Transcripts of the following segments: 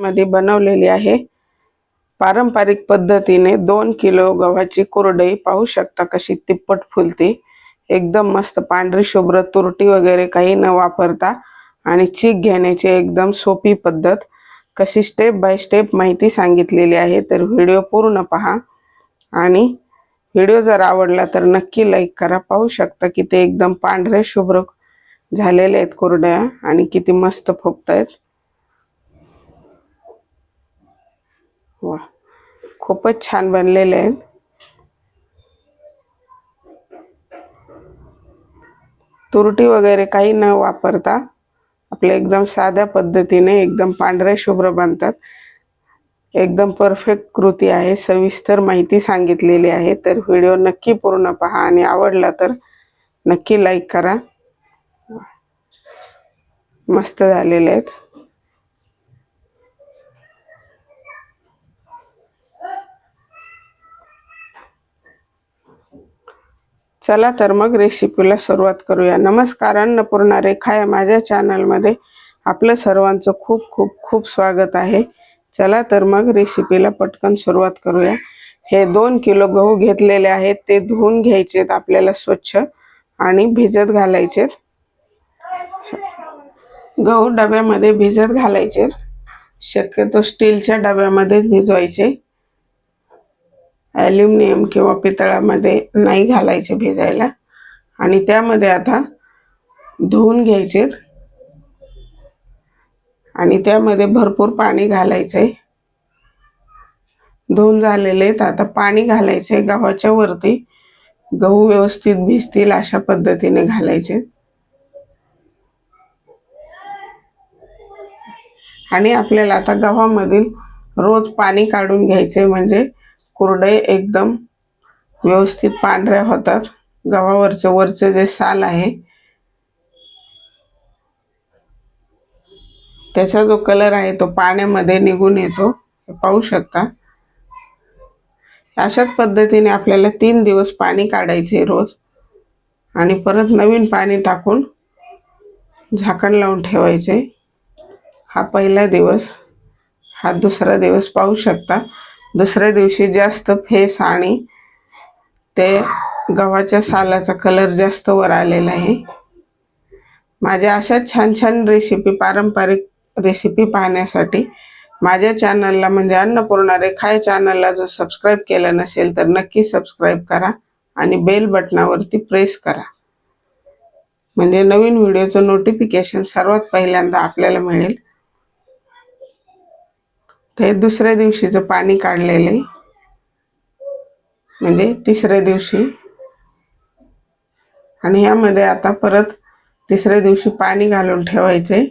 मध्ये बनवलेली आहे. पारंपरिक पद्धतीने दोन किलो गव्हाची कुरडई पाहू शकता कशी तिप्पट फुलती. एकदम मस्त पांढरी शुभ्र तुरटी वगैरे काही न वापरता आणि चीक घेण्याची एकदम सोपी पद्धत. कशी स्टेप बाय स्टेप माहिती सांगितलेली आहे तर व्हिडिओ पूर्ण पहा. आणि व्हिडिओ जर आवडला तर नक्की लाईक करा. पाहू शकता की ते एकदम पांढरे शुभ्र झालेले आहेत कुरड्या आणि किती मस्त फुगत आहेत वा खूपच छान बनलेले आहेत. तुरटी वगैरे काही न वापरता आपल्या एकदम साध्या पद्धतीने एकदम पांढरे शुभ्र बनतात. एकदम परफेक्ट कृती आहे सविस्तर माहिती सांगितलेली आहे. तर व्हिडिओ नक्की पूर्ण पहा आणि आवडला तर नक्की लाईक करा. मस्त झालेले आहेत. चला तर मग रेसिपीला सुरुवात करूया. नमस्कार अन्नपूर्णा रेखा या माझ्या चॅनलमध्ये आपलं सर्वांचं खूप खूप खूप स्वागत आहे. चला तर मग रेसिपीला पटकन सुरुवात करूया. हे दोन किलो गहू घेतलेले आहेत. ते धुवून घ्यायचेत आपल्याला स्वच्छ आणि भिजत घालायचे गहू डब्यामध्ये भिजत घालायचे शक्यतो स्टीलच्या डब्यामध्येच भिजवायचे. ॲल्युमिनियम किंवा पितळामध्ये नाही घालायचे भिजायला. आणि त्यामध्ये आता धुवून घ्यायचे. आणि त्यामध्ये भरपूर पाणी घालायचे. धुवून झालेले आहेत. आता पाणी घालायचे. गव्हाच्या वरती गहू व्यवस्थित भिजतील अशा पद्धतीने घालायचे. आणि आपल्याला आता गव्हामधील रोज पाणी काढून घ्यायचे म्हणजे कुरडे एकदम व्यवस्थित पांढऱ्या होतात. गव्हावरचं वरचं जे साल आहे त्याचा जो कलर आहे तो पाण्यामध्ये निघून येतो. पाहू शकता. अशाच पद्धतीने आपल्याला तीन दिवस पाणी काढायचे रोज. आणि परत नवीन पाणी टाकून झाकण लावून ठेवायचे. हा पहिला दिवस. हा दुसरा दिवस पाहू शकता. दुसऱ्या दिवशी जास्त फेस आणि ते गव्हाच्या सालाचा कलर जास्त वर आलेला आहे. माझ्या अशा छान छान रेसिपी पारंपरिक रेसिपी पाहण्यासाठी माझ्या चॅनलला म्हणजे अन्नपूर्णा रेखा या चॅनलला जर सबस्क्राईब केलं नसेल तर नक्की सबस्क्राईब करा आणि बेल बटनावरती प्रेस करा. म्हणजे नवीन व्हिडिओचं नोटिफिकेशन सर्वात पहिल्यांदा आपल्याला मिळेल. हे दुसऱ्या दिवशीचं पाणी काढलेले म्हणजे तिसऱ्या दिवशी. आणि ह्यामध्ये आता परत तिसऱ्या दिवशी पाणी घालून ठेवायचे.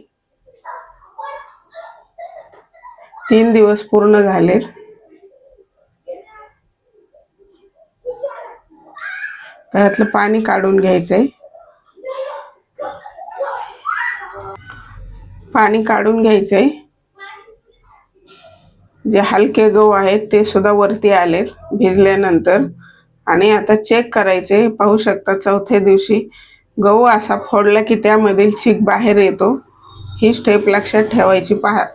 तीन दिवस पूर्ण झालेत. त्यातलं पाणी काढून घ्यायचंय पाणी काढून घ्यायचंय जे हलके गहू आहेत ते सुद्धा वरती आलेत भिजल्यानंतर. आणि आता चेक करायचे पाहू शकता चौथ्या दिवशी गहू असा फोडला की त्यामधील चीक बाहेर येतो. ही स्टेप लक्षात ठेवायची पहा.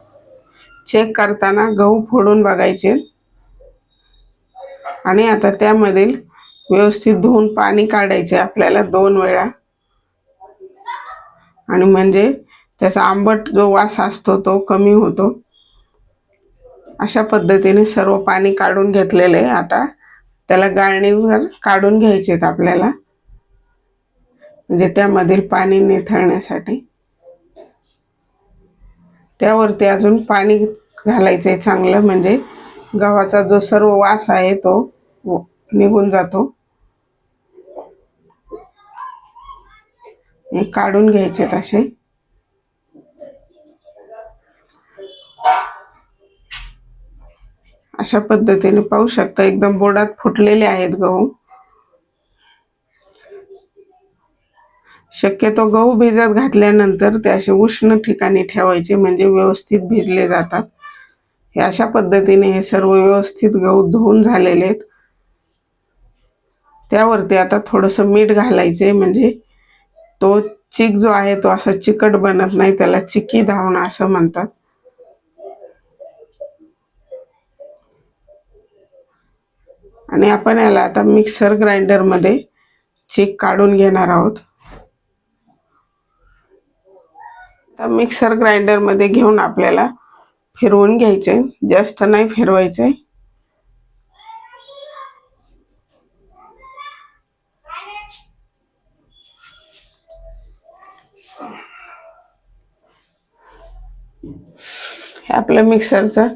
चेक करताना गहू फोडून बघायचे. आणि आता त्यामधील व्यवस्थित धुवून पाणी काढायचे आपल्याला दोन वेळा. आणि म्हणजे त्याचा आंबट जो वास असतो तो कमी होतो. अशा पद्धतीने सर्व पाणी काढून घेतलेलं आहे आता. त्याला गाळणीवर काढून घ्यायचे आहेत आपल्याला. म्हणजे त्यामधील पाणी निथळण्यासाठी. त्यावरती अजून पाणी घालायचं आहे चांगलं म्हणजे गव्हाचा जो सर्व वास आहे तो निघून जातो. काढून घ्यायचे असे. अशा पद्धतीने पाहू शकता एकदम बोडात फुटलेले आहेत गहू. शक्यतो गहू भिजत घातल्यानंतर ते असे उष्ण ठिकाणी ठेवायचे म्हणजे व्यवस्थित भिजले जातात. हे अशा पद्धतीने हे सर्व व्यवस्थित गहू धुवून झालेले आहेत. त्यावरती आता थोडंसं मीठ घालायचे म्हणजे तो चिक जो आहे तो असा चिकट बनत नाही त्याला चिकी धावणं असं म्हणतात. आणि आपण याला आता मिक्सर ग्राइंडरमध्ये चीक काढून घेणार आहोत. आता मिक्सर ग्राइंडरमध्ये घेऊन आपल्याला फिरवून घ्यायचे. जास्त नाही फिरवायचे. हे आपलं मिक्सरचं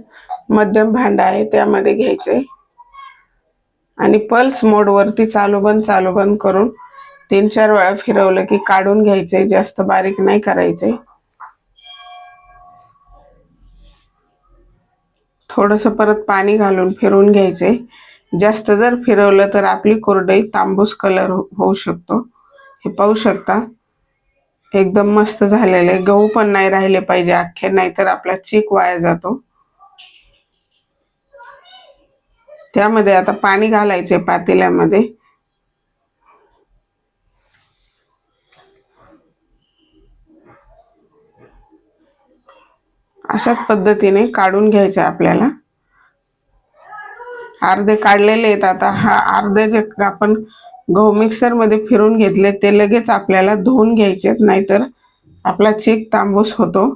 मध्यम भांड आहे त्यामध्ये घ्यायचे. आणि पल्स मोडवरती चालू बंद चालू बंद करून तीन चार वेळा फिरवलं की काढून घ्यायचे जास्त बारीक नाही करायचे थोडंसं परत पाणी घालून फिरून घ्यायचे जास्त जर फिरवलं तर आपली कोरडई तांबूस कलर हो-, होऊ शकतो. हे पाहू शकता. एकदम मस्त झालेले गहू पण नाही राहिले पाहिजे अख्खे नाही तर आपला चीक वाया जातो. त्यामध्ये आता पाणी घालायचे पातेल्यामध्ये. अशाच पद्धतीने काढून घ्यायचे आपल्याला. अर्धे काढलेले आहेत आता. हा अर्धे जे आपण गहू मिक्सरमध्ये फिरून घेतले ते लगेच आपल्याला धुवून घ्यायचे नाहीतर आपला चीक तांबूस होतो.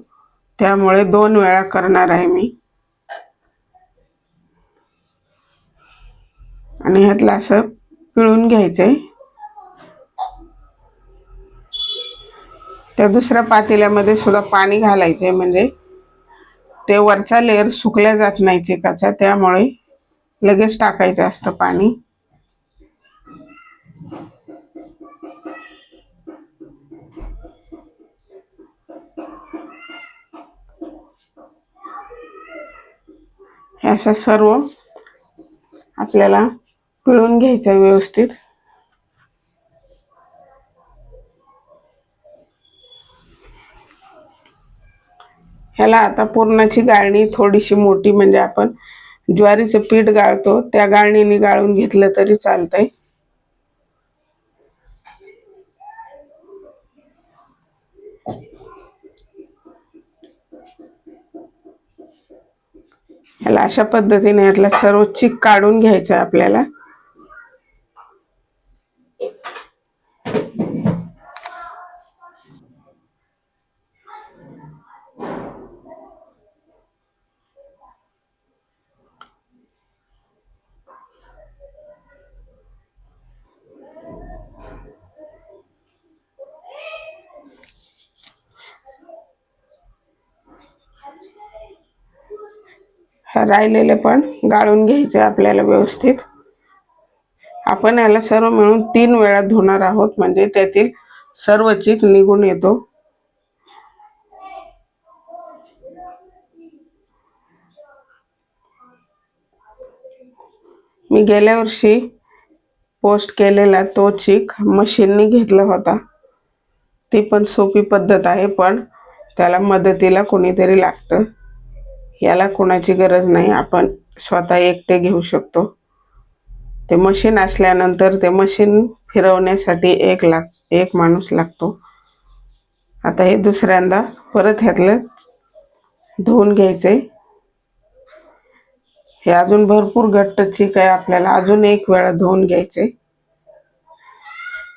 त्यामुळे दोन वेळा करणार आहे मी. आणि ह्यातलं असं पिळून घ्यायचंय. त्या दुसऱ्या पातेल्यामध्ये सुद्धा पाणी घालायचंय म्हणजे ते वरचा लेअर सुकल्या जात नाही चिकाचा त्यामुळे लगेच टाकायचं असतं पाणी. हे असं सर्व आपल्याला पिळून घ्यायचं व्यवस्थित. ह्याला आता पूर्णाची गाळणी थोडीशी मोठी म्हणजे आपण ज्वारीचं पीठ गाळतो त्या गाळणीने गाळून घेतलं तरी चालतंय. ह्याला अशा पद्धतीने यातला सर्व चिक काढून घ्यायचं आपल्याला. राहिलेले पण गाळून घ्यायचे आपल्याला व्यवस्थित. आपण याला सर्व मिळून तीन वेळा धुणार आहोत. म्हणजे त्यातील सर्व चीक निघून येतो. मी गेल्या वर्षी पोस्ट केलेला तो चीक मशीननी घेतला होता. ती पण सोपी पद्धत आहे पण त्याला मदतीला कोणीतरी लागतं. याला कोणाची गरज नाही. आपण स्वतः एकटे घेऊ शकतो. ते मशीन असल्यानंतर ते मशीन फिरवण्यासाठी एक लाग एक माणूस लागतो. आता हे दुसऱ्यांदा परत ह्यातलं धुवून घ्यायचे हे अजून भरपूर घट्टची काय आपल्याला अजून एक वेळा धुवून घ्यायचे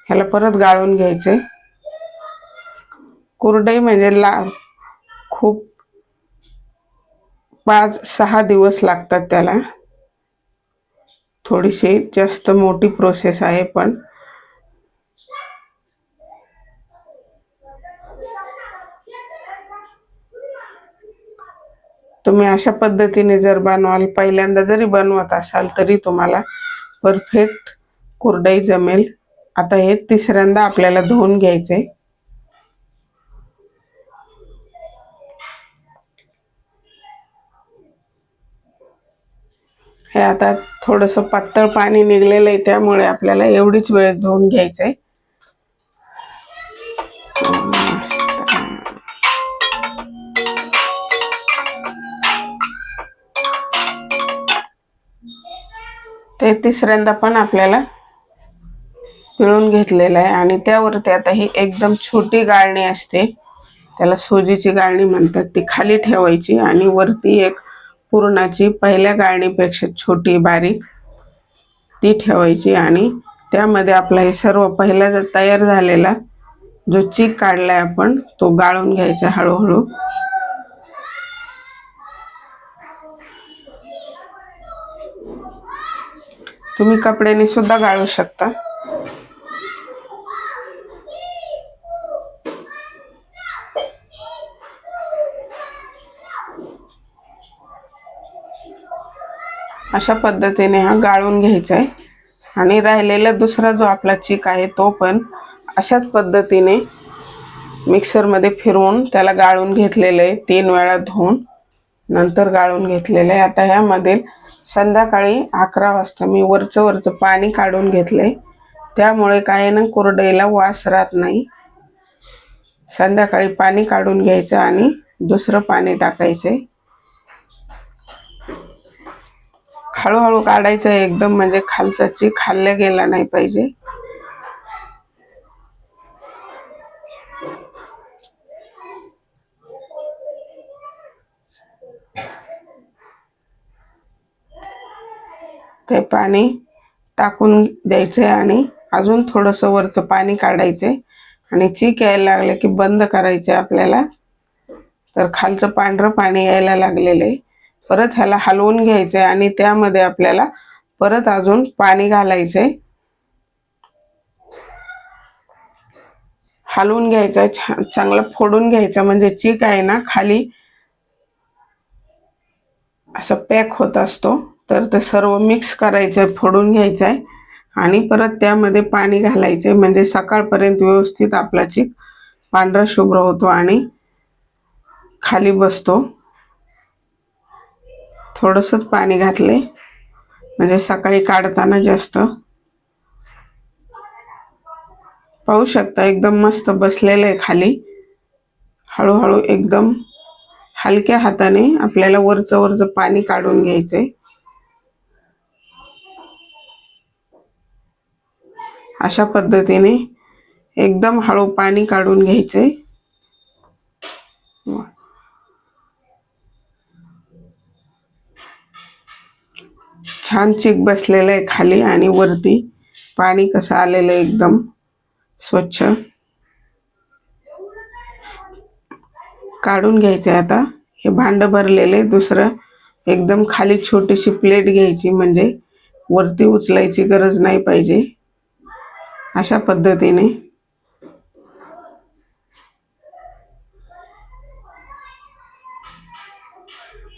ह्याला परत गाळून घ्यायचे कुरडई म्हणजे ला खूप पाच सहा दिवस लागतात त्याला. थोडीशी जास्त मोठी प्रोसेस आहे पण. तुम्ही अशा पद्धतीने जर बनवाल पहिल्यांदा जरी बनवत असाल तरी तुम्हाला परफेक्ट कुरडई जमेल. आता हे तिसऱ्यांदा आपल्याला धुवून घ्यायचे हे आता थोडंसं पातळ पाणी निघलेलं आहे त्यामुळे आपल्याला एवढीच वेळ धुवून आहे ते तिसऱ्यांदा पण आपल्याला पिळून घेतलेलं आहे आणि त्यावरती आता ही एकदम छोटी गाळणी असते. त्याला सोजीची गाळणी म्हणतात ती खाली ठेवायची आणि वरती एक पुरणाची पहिल्या गाळणीपेक्षा छोटी बारीक ती ठेवायची आणि त्यामध्ये आपला हे सर्व पहिला जर तयार झालेला जो चीक काढलाय आपण तो गाळून घ्यायचा हळूहळू. तुम्ही कपड्याने सुद्धा गाळू शकता. अशा पद्धतीने हा गाळून घ्यायचा आहे आणि राहिलेला दुसरा जो आपला चीक आहे तो पण अशाच पद्धतीने मिक्सरमध्ये फिरवून त्याला गाळून घेतलेलं आहे तीन वेळा धुवून. नंतर गाळून घेतलेलं आहे आता ह्यामध्ये संध्याकाळी अकरा वाजता मी वरचं वरचं पाणी काढून घेतलंय. त्यामुळे काय ना कुरडईला वास राहत नाही. संध्याकाळी पाणी काढून घ्यायचं आणि दुसरं पाणी टाकायचं आहे हळूहळू काढायचं आहे एकदम म्हणजे खालचा चीक खाल्ल्या गेला नाही पाहिजे. ते पाणी टाकून द्यायचे आणि अजून थोडंसं वरचं पाणी काढायचे आणि चीक यायला लागले की बंद करायचे आपल्याला. तर खालचं पांढरं पाणी यायला लागलेलं आहे. परत ह्याला हलवून घ्यायचं आहे आणि त्यामध्ये आपल्याला परत अजून पाणी घालायचं आहे हलवून घ्यायचं आहे छान चांगलं फोडून घ्यायचं म्हणजे चीक आहे ना खाली. असं पॅक होत असतो तर ते सर्व मिक्स करायचं आहे फोडून घ्यायचं आहे आणि परत त्यामध्ये पाणी घालायचे म्हणजे सकाळपर्यंत व्यवस्थित आपला चीक पांढरा शुभ्र होतो आणि खाली बसतो. थोडंसंच पाणी घातले. म्हणजे सकाळी काढताना जास्त. पाहू शकता एकदम मस्त बसलेलं आहे खाली. हळूहळू एकदम हलक्या हाताने आपल्याला वरचं वरचं पाणी काढून घ्यायचंय. अशा पद्धतीने एकदम हळू पाणी काढून घ्यायचे छान चिक बसलेलं आहे खाली आणि वरती. पाणी कसं आलेलं आहे एकदम स्वच्छ. काढून घ्यायचं आहे आता. हे भांडं भरलेले दुसरं एकदम खाली छोटीशी प्लेट घ्यायची म्हणजे वरती उचलायची गरज नाही पाहिजे. अशा पद्धतीने.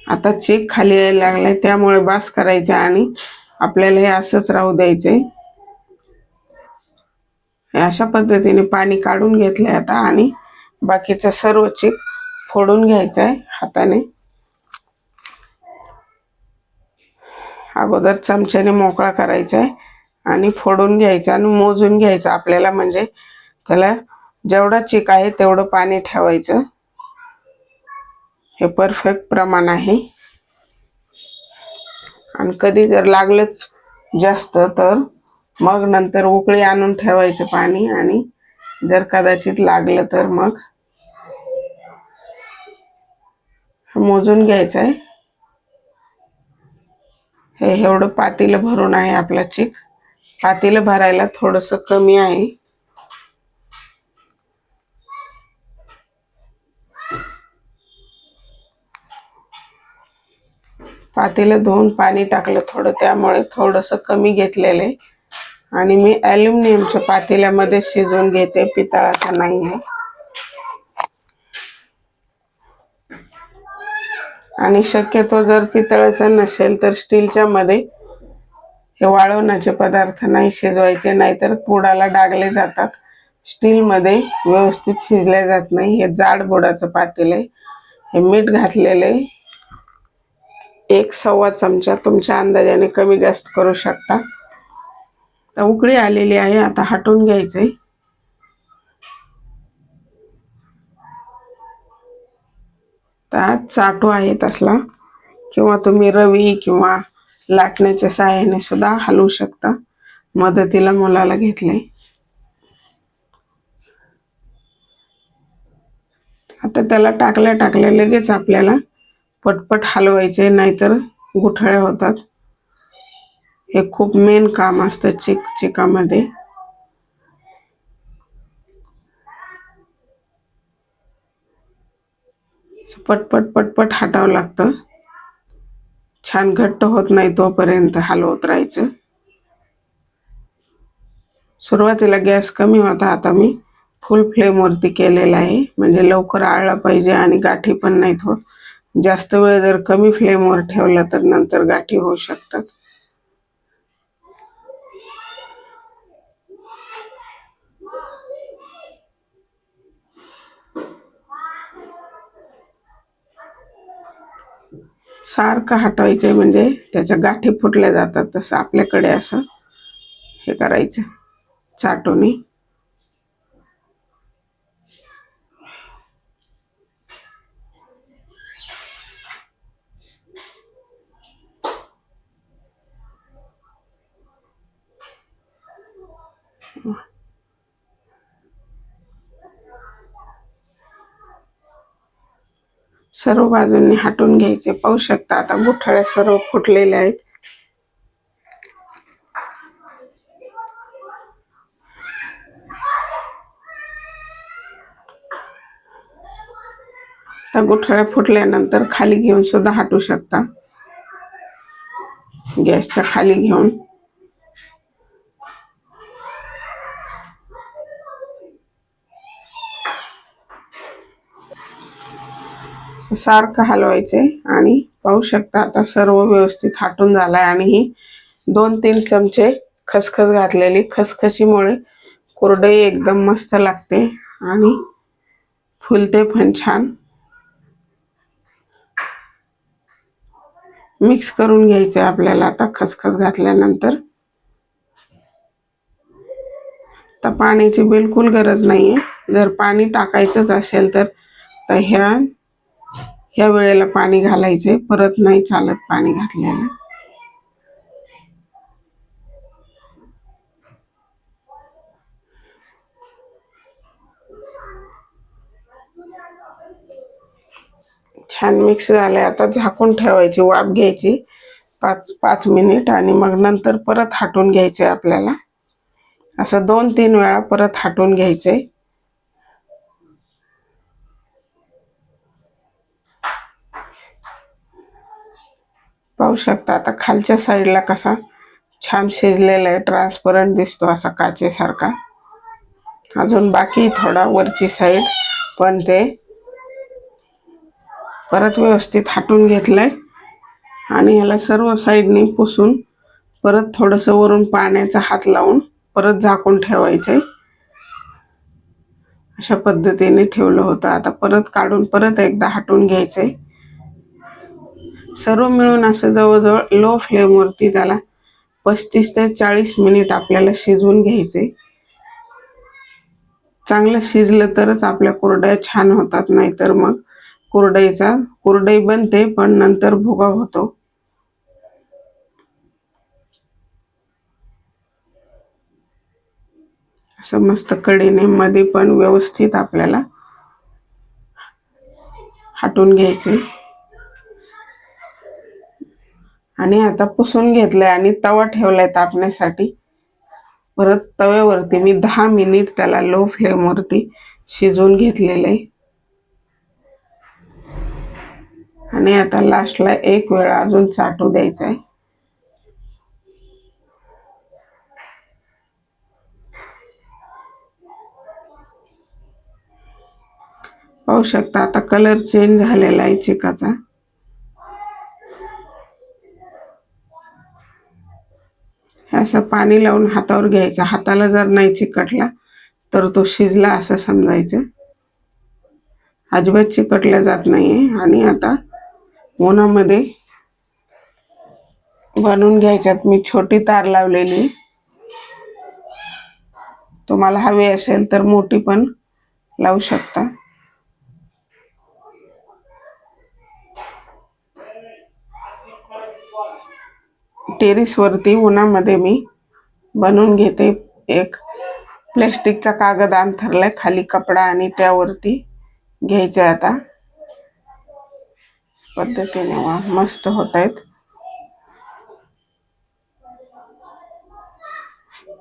आता चेक खाली यायला लागलाय त्यामुळे बास करायचा आणि आपल्याला हे असंच राहू द्यायचे. अशा पद्धतीने पाणी काढून घेतलंय आता आणि बाकीचं सर्व चेक फोडून घ्यायचं आहे हाताने. अगोदर चमच्याने मोकळा करायचा आहे आणि फोडून घ्यायचं आणि मोजून घ्यायचं. आपल्याला म्हणजे त्याला जेवढा चिक आहे तेवढं पाणी ठेवायचं. हे परफेक्ट प्रमाण आहे. आणि कधी जर लागलंच जास्त तर मग नंतर उकळी आणून ठेवायचं पाणी आणि जर कदाचित लागलं तर मग मोजून घ्यायचं आहे. हे एवढं पातेलं भरून आहे आपला चिक. पातेलं भरायला थोडंसं कमी आहे. पातेलं धुवून पाणी टाकलं थोडं त्यामुळे थोडंसं कमी घेतलेलं आहे. आणि मी ॲल्युमिनियमच्या पातेल्यामध्ये शिजवून घेते पितळाचा नाही आहे. आणि शक्यतो जर पितळाचा नसेल तर स्टीलच्या मध्ये हे वाळवण्याचे पदार्थ नाही शिजवायचे नाहीतर पुडाला डागले जातात. स्टीलमध्ये व्यवस्थित शिजले जात नाही. हे जाड बुडाचं पातेल आहे. हे मीठ घातलेलं आहे. एक सव्वा चमचा तुमच्या अंदाजाने कमी जास्त करू शकता. तर उकळी आलेली आहे आता हटवून घ्यायचे. तर चाटू आहे तसला किंवा तुम्ही रवी किंवा लाटण्याच्या सहाय्याने सुद्धा हलवू शकता. मदतीला मुलाला घेतले. आता त्याला टाकल्या टाकल्या लगेच आपल्याला पटपट हलवायचे नाहीतर गुठळ्या होतात. हे खूप मेन काम असतं चिक चिकामध्ये. पटपट पटपट हटावं लागतं. छान घट्ट होत नाही तोपर्यंत हलवत राहायचं. सुरुवातीला गॅस कमी होता. आता मी फुल फ्लेमवरती केलेला आहे. म्हणजे लवकर आळला पाहिजे आणि गाठी पण नाहीत होत. जास्त वेळ जर कमी फ्लेमवर ठेवला तर नंतर गाठी होऊ शकतात. सारखं हटवायचं म्हणजे त्याच्या गाठी फुटल्या जातात तसं आपल्याकडे असं हे करायचं. चाटोनी. सर्व बाजूंनी हटून घ्यायचे. पाहू शकता आता गुठळ्या सर्व फुटलेल्या आहेत. त्या गुठळ्या फुटल्यानंतर खाली घेऊन सुद्धा हटू शकता. गॅसच्या खाली घेऊन. सारखं हलवायचे आणि पाहू शकता आता सर्व व्यवस्थित हाटून झालाय. आणि ही दोन तीन चमचे खसखस घातलेली. खसखशीमुळे कोरडई एकदम मस्त लागते आणि फुलते पण छान. मिक्स करून घ्यायचे आपल्याला आता खसखस घातल्यानंतर. तर पाण्याची बिलकुल गरज नाही आहे जर पाणी टाकायचंच असेल तर ह्या ह्या वेळेला पाणी घालायचे परत नाही चालत पाणी घातलेलं. छान मिक्स झाले आता झाकून ठेवायची वाफ घ्यायची. पाच पाच मिनिट आणि मग नंतर परत हाटून घ्यायचे आपल्याला. असं दोन तीन वेळा परत हाटून घ्यायचे. पाहू शकता. आता खालच्या साईडला कसा छान शिजलेला आहे ट्रान्सपरंट दिसतो असा काचेसारखा. अजून बाकी थोडा वरची साईड पण ते परत व्यवस्थित हाटून घेतलंय. आणि ह्याला सर्व साईडनी पुसून परत थोडंसं वरून पाण्याचा हात लावून परत झाकून ठेवायचंय. अशा पद्धतीने ठेवलं होतं. आता परत काढून परत एकदा हाटून घ्यायचंय. सर्व मिळून असं जवळजवळ लो फ्लेमवरती त्याला पस्तीस ते चाळीस मिनिट आपल्याला शिजवून घ्यायचे. चांगलं शिजलं तरच आपल्या कुरड्या छान होतात नाहीतर मग कुरडईचा कुरडई बनते पण नंतर भुगा होतो. असं मस्त कडीने मध्ये पण व्यवस्थित आपल्याला हाटून घ्यायचे. आणि आता पुसून घेतलंय आणि तवा ठेवलाय तापण्यासाठी. परत तव्यावरती मी दहा मिनिट त्याला लो फ्लेमवरती शिजवून घेतलेलं आहे आणि आता लास्टला एक वेळ अजून चाटू द्यायचा आहे पाहू शकता आता कलर चेंज झालेला आहे चिकाचा. असं पाणी लावून हातावर घ्यायचं. हाताला जर नाही चिकटला तर तो शिजला असं समजायचं. अजिबात चिकटल्या जात नाही आहे आणि आता उन्हामध्ये बनवून घ्यायच्यात. मी छोटी तार लावलेली. तुम्हाला हवी असेल तर मोठी पण लावू शकता. टेरिसवरती उन्हामध्ये मी बनवून घेते. एक प्लॅस्टिकचा कागद अंथरलाय खाली कपडा आणि त्यावरती घ्यायचे आता. पद्धतीने वा मस्त होत आहेत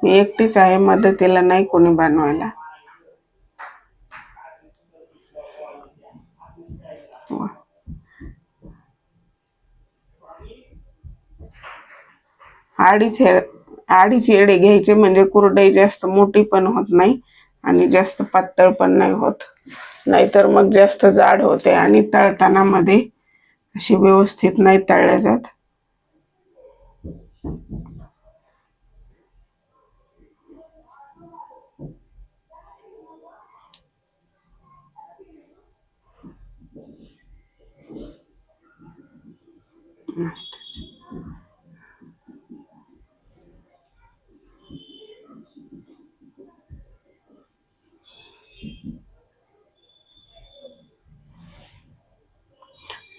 मी एकटीच आहे मदतीला नाही कोणी बनवायला. अडीच हे अडीच येडे घ्यायचे म्हणजे कुरडई जास्त मोठी पण होत नाही आणि जास्त पातळ पण नाही होत. नाहीतर मग जास्त जाड होते आणि तळताना मध्ये अशी व्यवस्थित नाही तळल्या जात. मस्त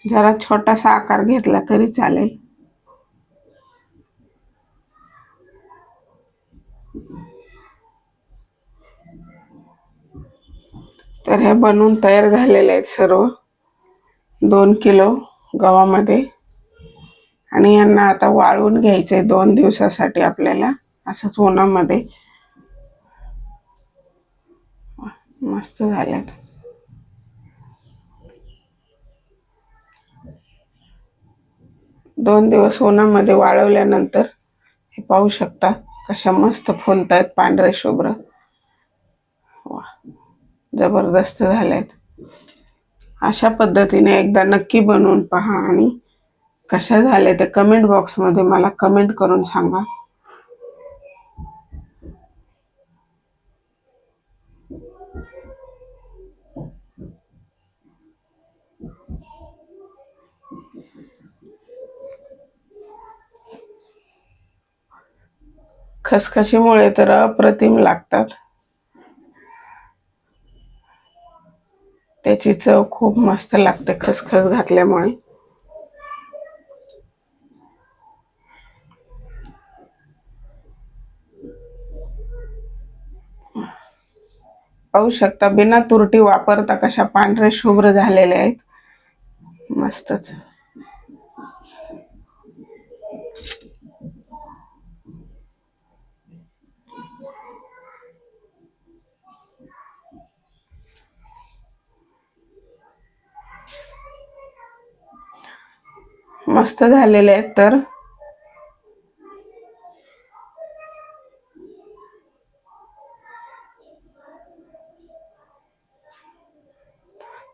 जरा छोटासा आकार घेतला तरी चालेल. तर हे बनवून तयार झालेले आहेत सर्व. दोन किलो गव्हामध्ये. आणि यांना आता वाळवून घ्यायचे दोन दिवसासाठी आपल्याला असंच उन्हामध्ये. मस्त झाल्यात. दोन दिवस उन्हामध्ये वाळवल्यानंतर हे पाहू शकता कशा मस्त फुलत आहेत पांढरे शुभ्र. वा जबरदस्त झाल्यात अशा पद्धतीने एकदा नक्की बनवून पहा आणि कशा झाल्या ते कमेंट बॉक्समध्ये मला कमेंट करून सांगा. खसखशीमुळे तर अप्रतिम लागतात. त्याची चव खूप मस्त लागते खसखस घातल्यामुळे. पाहू शकता बिना तुरटी वापरता कशा पांढरे शुभ्र झालेले आहेत. मस्तच. मस्त झालेले आहेत तर.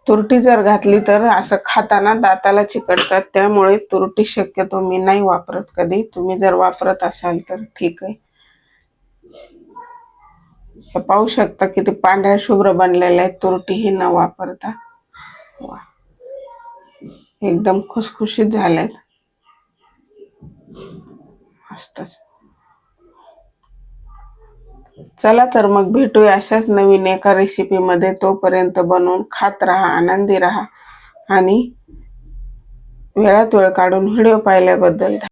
तुरटी जर घातली तर असं खाताना दाताला चिकटतात त्यामुळे तुरटी शक्यतो मी नाही वापरत कधी. तुम्ही जर वापरत असाल तर ठीक आहे. पाहू शकता किती पांढऱ्या शुभ्र बनलेल्या आहेत तुरटीही न वापरता. वा. एकदम खुसखुशीत झालेत. मस्तच. चला तर मग भेटूया अशाच नवीन एका रेसिपीमध्ये तोपर्यंत बनवून खात राहा आनंदी राहा आणि वेळात वेळ काढून व्हिडिओ पाहिल्याबद्दल